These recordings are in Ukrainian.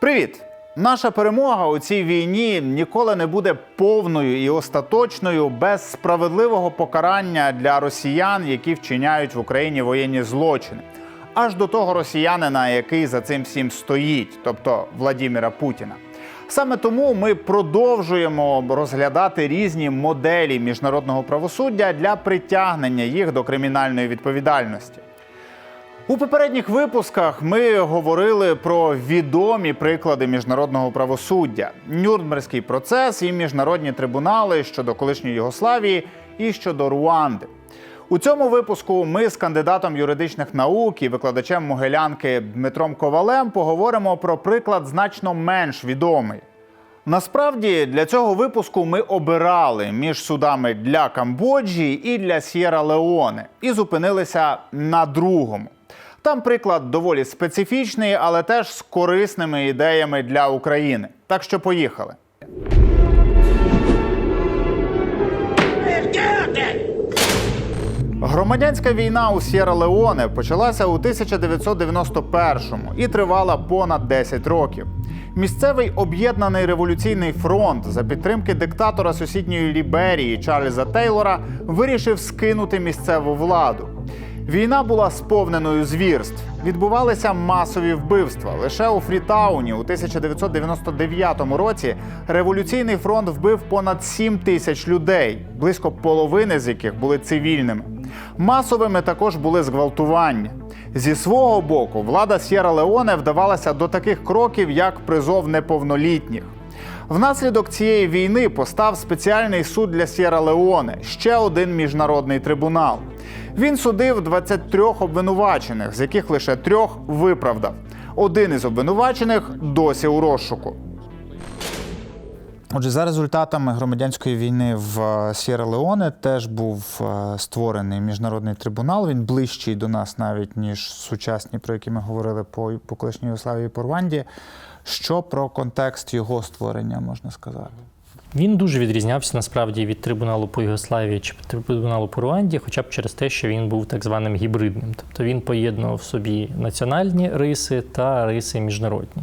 Привіт! Наша перемога у цій війні ніколи не буде повною і остаточною без справедливого покарання для росіян, які вчиняють в Україні воєнні злочини. Аж до того росіянина, який за цим всім стоїть, тобто Владіміра Путіна. Саме тому ми продовжуємо розглядати різні моделі міжнародного правосуддя для притягнення їх до кримінальної відповідальності. У попередніх випусках ми говорили про відомі приклади міжнародного правосуддя: Нюрнберзький процес і міжнародні трибунали щодо колишньої Югославії і щодо Руанди. У цьому випуску ми з кандидатом юридичних наук і викладачем Могилянки Дмитром Ковалем поговоримо про приклад значно менш відомий. Насправді для цього випуску ми обирали між судами для Камбоджі і для Сєра Леоне і зупинилися на другому. Там приклад доволі специфічний, але теж з корисними ідеями для України. Так що поїхали. Громадянська війна у Сєра Леоне почалася у 1991-му і тривала понад 10 років. Місцевий об'єднаний революційний фронт за підтримки диктатора сусідньої Ліберії Чарльза Тейлора вирішив скинути місцеву владу. Війна була сповненою звірств. Відбувалися масові вбивства. Лише у Фрітауні у 1999 році революційний фронт вбив понад 7 тисяч людей, близько половини з яких були цивільними. Масовими також були зґвалтування. Зі свого боку, влада Сєра Леоне вдавалася до таких кроків, як призов неповнолітніх. Внаслідок цієї війни постав спеціальний суд для Сєра Леоне, ще один міжнародний трибунал. Він судив 23 обвинувачених, з яких лише трьох виправдав. Один із обвинувачених досі у розшуку. Отже, за результатами громадянської війни в Сєра Леоне теж був е, створений міжнародний трибунал. Він ближчий до нас навіть ніж сучасні, про які ми говорили по, по колишній Югославії і по Рванді. Що про контекст його створення можна сказати? Він дуже відрізнявся насправді від трибуналу по Югославії чи трибуналу по Руанді, хоча б через те, що він був так званим гібридним. Тобто він поєднував в собі національні риси та риси міжнародні.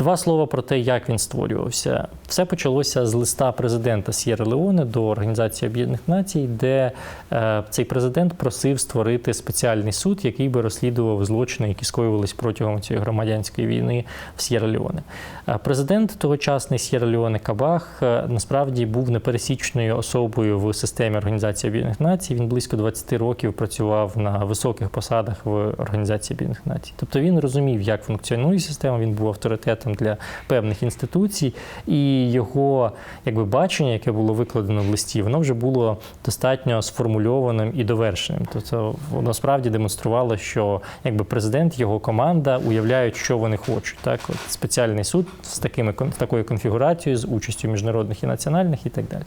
Два слова про те, як він створювався. Все почалося з листа президента Сєра Леоне до Організації Об'єднаних Націй, де е, цей президент просив створити спеціальний суд, який би розслідував злочини, які скоювались протягом цієї громадянської війни в Сєра Леоне. Е, президент тогочасний Сєра Леоне Кабах е, насправді був непересічною особою в системі Організації Об'єднаних Націй. Він близько 20 років працював на високих посадах в Організації Об'єднаних Націй. Тобто він розумів, як функціонує система. Він був авторитетом для певних інституцій, і його якби бачення, яке було викладено в листі, воно вже було достатньо сформульованим і довершеним. Тобто воно справді демонструвало, що якби президент, його команда уявляють, що вони хочуть. Так, от спеціальний суд з такими такою конфігурацією, з участю міжнародних і національних, і так далі.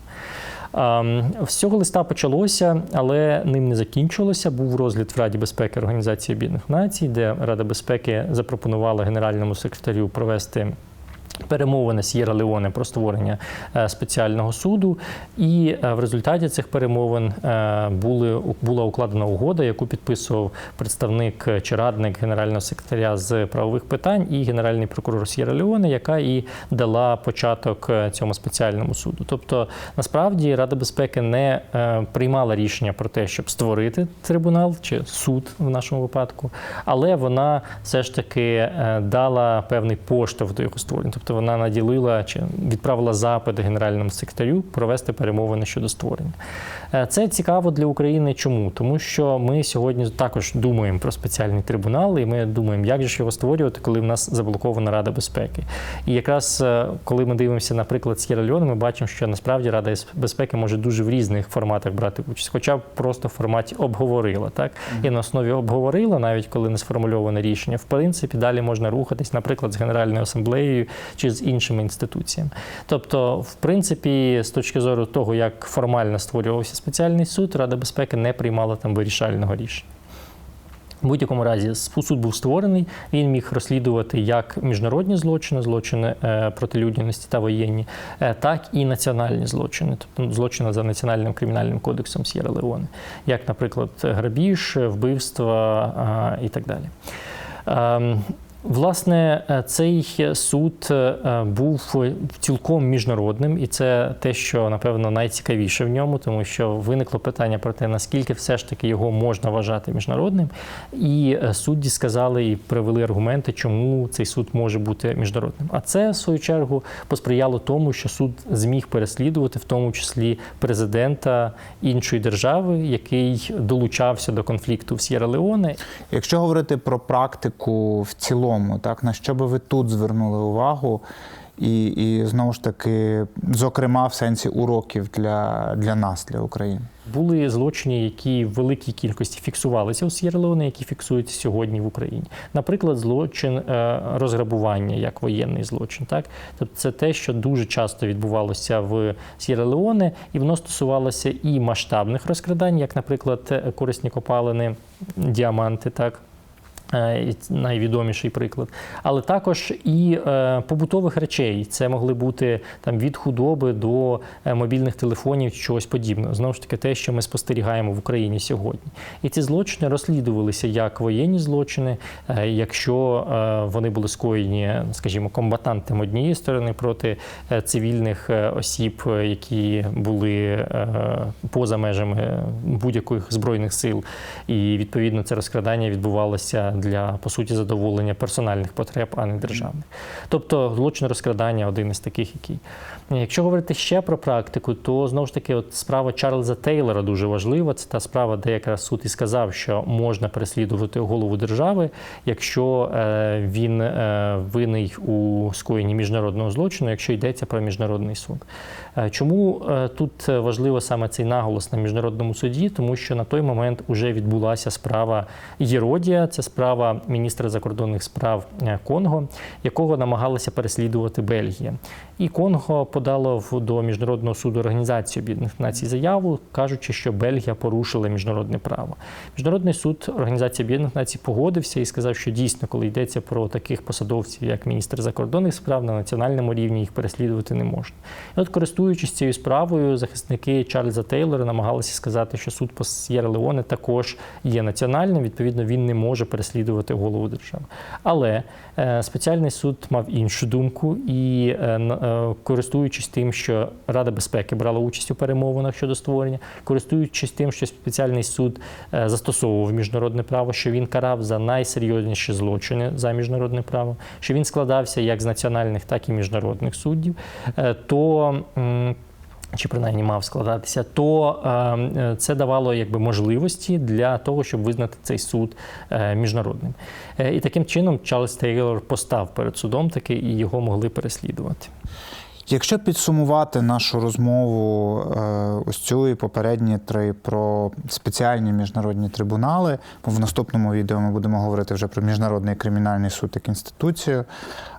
З цього листа почалося, але ним не закінчилося. Був розгляд в Раді безпеки Організації Об'єднаних Націй, де Рада безпеки запропонувала генеральному секретарю провести. Перемовини Сєра Леоне про створення е, спеціального суду, і е, в результаті цих перемовин е, були була укладена угода, яку підписував представник чи радник генерального секретаря з правових питань і генеральний прокурор Сєра Леоне, яка і дала початок цьому спеціальному суду. Тобто, насправді Рада безпеки не приймала рішення про те, щоб створити трибунал чи суд в нашому випадку, але вона все ж таки дала певний поштовх до його створення. Тобто вона наділила чи відправила запит генеральному секретарю провести перемовини щодо створення. Це цікаво для України. Чому? Тому що ми сьогодні також думаємо про спеціальний трибунал, і ми думаємо, як же його створювати, коли в нас заблокована Рада безпеки. І якраз коли ми дивимося, наприклад, Сєра Леоне, ми бачимо, що насправді Рада безпеки може дуже в різних форматах брати участь, хоча б просто в форматі обговорила. Так і на основі обговорила, навіть коли не сформульоване рішення, в принципі, далі можна рухатись, наприклад, з Генеральною асамблеєю чи з іншими інституціями. Тобто, в принципі, з точки зору того, як формально створювався спеціальний суд, Рада безпеки не приймала там вирішального рішення. В будь-якому разі суд був створений, він міг розслідувати як міжнародні злочини, злочини проти людяності та воєнні, так і національні злочини, тобто злочини за національним кримінальним кодексом Сєра Леоне, як, наприклад, грабіж, вбивства і так далі. Власне, е, цей суд е, був цілком міжнародним, і це те, що напевно найцікавіше в ньому, тому що виникло питання про те, наскільки все ж таки його можна вважати міжнародним. І е, судді сказали і привели аргументи, чому цей суд може бути міжнародним. А це в свою чергу посприяло тому, що суд зміг переслідувати, в тому числі президента іншої держави, який долучався до конфлікту в Сєра Леоне. Якщо говорити про практику в цілому, так на що би ви тут звернули увагу? І, і знову ж таки, зокрема, в сенсі уроків для, для нас, для України. Були злочини, які в великій кількості фіксувалися у Сєра Леоне, які фіксуються сьогодні в Україні. Наприклад, злочин е, розграбування як воєнний злочин. Так? Тобто це те, що дуже часто відбувалося в Сєра Леоне, і воно стосувалося і масштабних розкрадань, як, наприклад, корисні копалини, діаманти. так? Е, найвідоміший приклад, але також і е, побутових речей. Це могли бути там від худоби до е, мобільних телефонів чогось подібного. Знову ж таки, те, що ми спостерігаємо в Україні сьогодні. І ці злочини розслідувалися як воєнні злочини, якщо вони були скоєні, скажімо, комбатантами однієї сторони проти цивільних осіб, які були поза межами будь-яких збройних сил. І відповідно це розкрадання відбувалося для по суті задоволення персональних потреб, а не державних. Тобто злочин розкрадання один із таких, який. Якщо говорити ще про практику, то знову ж таки, от справа Чарльза Тейлора дуже важлива. Це та справа, де якраз суд і сказав, що можна переслідувати голову держави, якщо е, він е, винний у скоєнні міжнародного злочину, якщо йдеться про міжнародний суд. Е, Чому тут важливо саме цей наголос на міжнародному суді? Тому що на той момент вже відбулася справа Єродія, це справа міністра закордонних справ е, Конго, якого намагалася переслідувати Бельгія. І Конго подало до міжнародного суду Організації Об'єднаних Націй заяву, кажучи, що Бельгія порушила міжнародне право. Міжнародний суд Організації Об'єднаних Націй погодився і сказав, що дійсно, коли йдеться про таких посадовців, як міністр закордонних справ, на національному рівні їх переслідувати не можна. І от, користуючись цією справою, захисники Чарльза Тейлора намагалися сказати, що суд по Сєра Леоне також є національним. Відповідно, він не може переслідувати голову держави. Але е, спеціальний суд мав іншу думку і, е, е, користуючись тим, що Рада безпеки брала участь у перемовинах щодо створення, користуючись тим, що спеціальний суд застосовував міжнародне право, що він карав за найсерйозніші злочини за міжнародне право, що він складався як з національних, так і міжнародних суддів, то чи принаймні мав складатися, то е, це давало якби можливості для того, щоб визнати цей суд е, міжнародним. Е, і таким чином Чарльз Тейлор постав перед судом таки, і його могли переслідувати. Якщо підсумувати нашу розмову, е, ось цю і попередні три про спеціальні міжнародні трибунали, бо в наступному відео ми будемо говорити вже про міжнародний кримінальний суд як інституцію.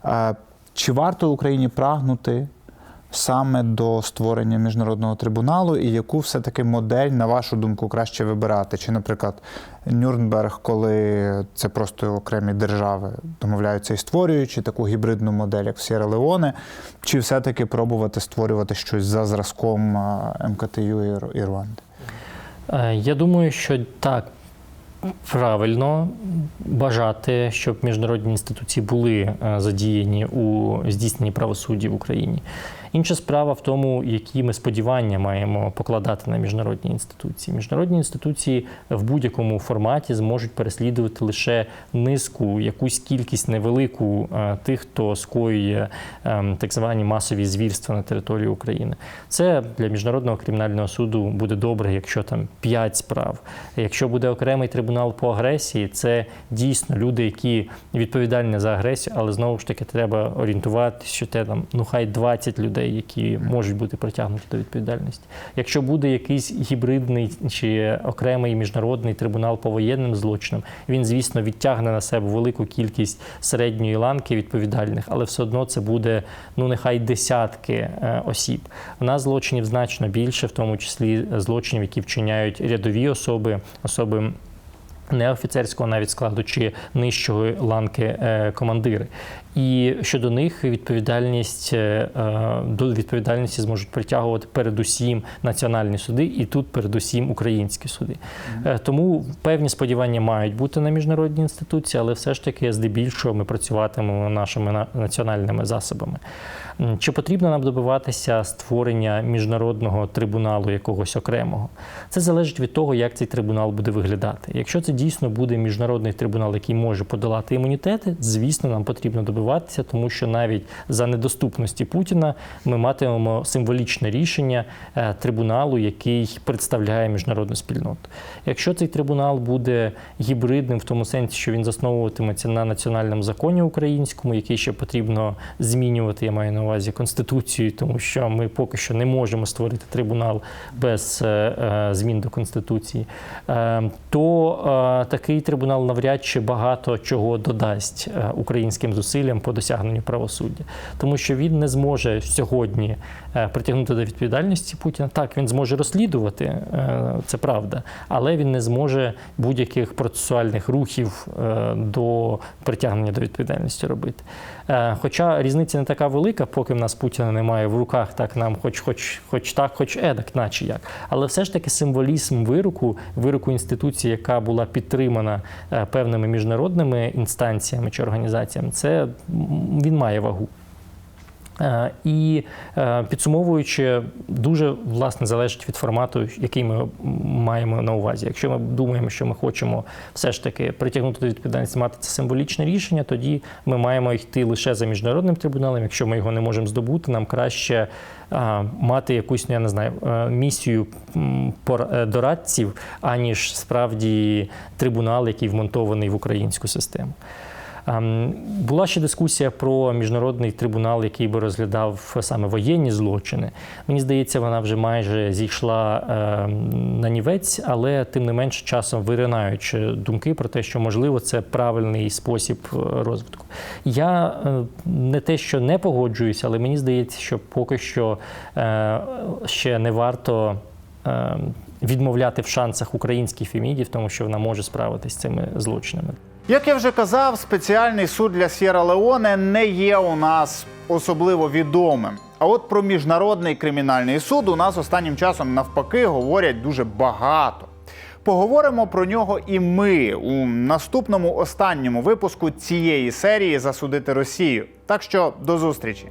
е, Чи варто Україні прагнути саме до створення міжнародного трибуналу, і яку все-таки модель, на вашу думку, краще вибирати? Чи, наприклад, Нюрнберг, коли це просто окремі держави домовляються і створюють, чи таку гібридну модель, як в Сєра Леоне, чи все-таки пробувати створювати щось за зразком МКТЮ і Руанди? Е, Я думаю, що так. Правильно бажати, щоб міжнародні інституції були е, задіяні у здійсненні правосуддя в Україні. Інша справа в тому, які ми сподівання маємо покладати на міжнародні інституції. Міжнародні інституції в будь-якому форматі зможуть переслідувати лише низку, якусь кількість невелику е, тих, хто скоює е, так звані масові звірства на території України. Це для міжнародного кримінального суду буде добре, якщо там 5 справ. Якщо буде окремий трибунал по агресії, це дійсно люди, які відповідальні за агресію, але знову ж таки треба орієнтуватися, що те там ну хай 20 людей, які можуть бути притягнуті до відповідальності. Якщо буде якийсь гібридний чи окремий міжнародний трибунал по воєнним злочинам, він, звісно, відтягне на себе велику кількість середньої ланки відповідальних, але все одно це буде ну нехай десятки е, осіб. У нас злочинів значно більше, в тому числі злочинів, які вчиняють рядові особи, особи. Не офіцерського навіть складу чи нижчої ланки е, командири. І щодо них відповідальність е, е, до відповідальності зможуть притягувати передусім національні суди, і тут передусім українські суди. Е, Тому певні сподівання мають бути на міжнародні інституції, але все ж таки здебільшого ми працюватимемо нашими національними засобами. Чи потрібно нам добиватися створення міжнародного трибуналу якогось окремого? Це залежить від того, як цей трибунал буде виглядати. Якщо це дійсно буде міжнародний трибунал, який може подолати імунітети, звісно, нам потрібно добиватися, тому що навіть за недоступності Путіна ми матимемо символічне рішення е, трибуналу, який представляє міжнародну спільноту. Якщо цей трибунал буде гібридним, в тому сенсі, що він засновуватиметься на національному законі українському, який ще потрібно змінювати, я маю на увазі конституцію, тому що ми поки що не можемо створити трибунал без е, е, змін до конституції, то такий трибунал навряд чи багато чого додасть українським зусиллям по досягненню правосуддя, тому що він не зможе сьогодні е, притягнути до відповідальності Путіна. Так, він зможе розслідувати, е, це правда, але він не зможе будь-яких процесуальних рухів е, до притягнення до відповідальності робити. Хоча різниця не така велика, поки в нас Путіна немає в руках, так нам хоч, хоч, хоч так, хоч едак, наче як. Але все ж таки символізм вироку, вироку інституції, яка була підтримана певними міжнародними інстанціями чи організаціями, це він має вагу. Е, І е, підсумовуючи, дуже власне залежить від формату, який ми маємо на увазі. Якщо ми думаємо, що ми хочемо все ж таки притягнути до відповідальності, мати це символічне рішення, тоді ми маємо йти лише за міжнародним трибуналом. Якщо ми його не можемо здобути, нам краще мати якусь, ну, я не знаю, е, місію е, дорадців, аніж справді трибунал, який вмонтований в українську систему. Ем, Була ще дискусія про міжнародний трибунал, який би розглядав саме воєнні злочини. Мені здається, вона вже майже зійшла ем, на нівець, але тим не менш часом виринаючи думки про те, що можливо це правильний спосіб е, розвитку. Я е, не те, що не погоджуюся, але мені здається, що поки що е, ще не варто. е, Відмовляти в шансах українській Феміді, в тому, що вона може справитися з цими злочинами. Як я вже казав, спеціальний суд для Сєра Леоне не є у нас особливо відомим. А от про міжнародний кримінальний суд у нас останнім часом навпаки говорять дуже багато. Поговоримо про нього і ми у наступному останньому випуску цієї серії Засудити Росію. Так що до зустрічі.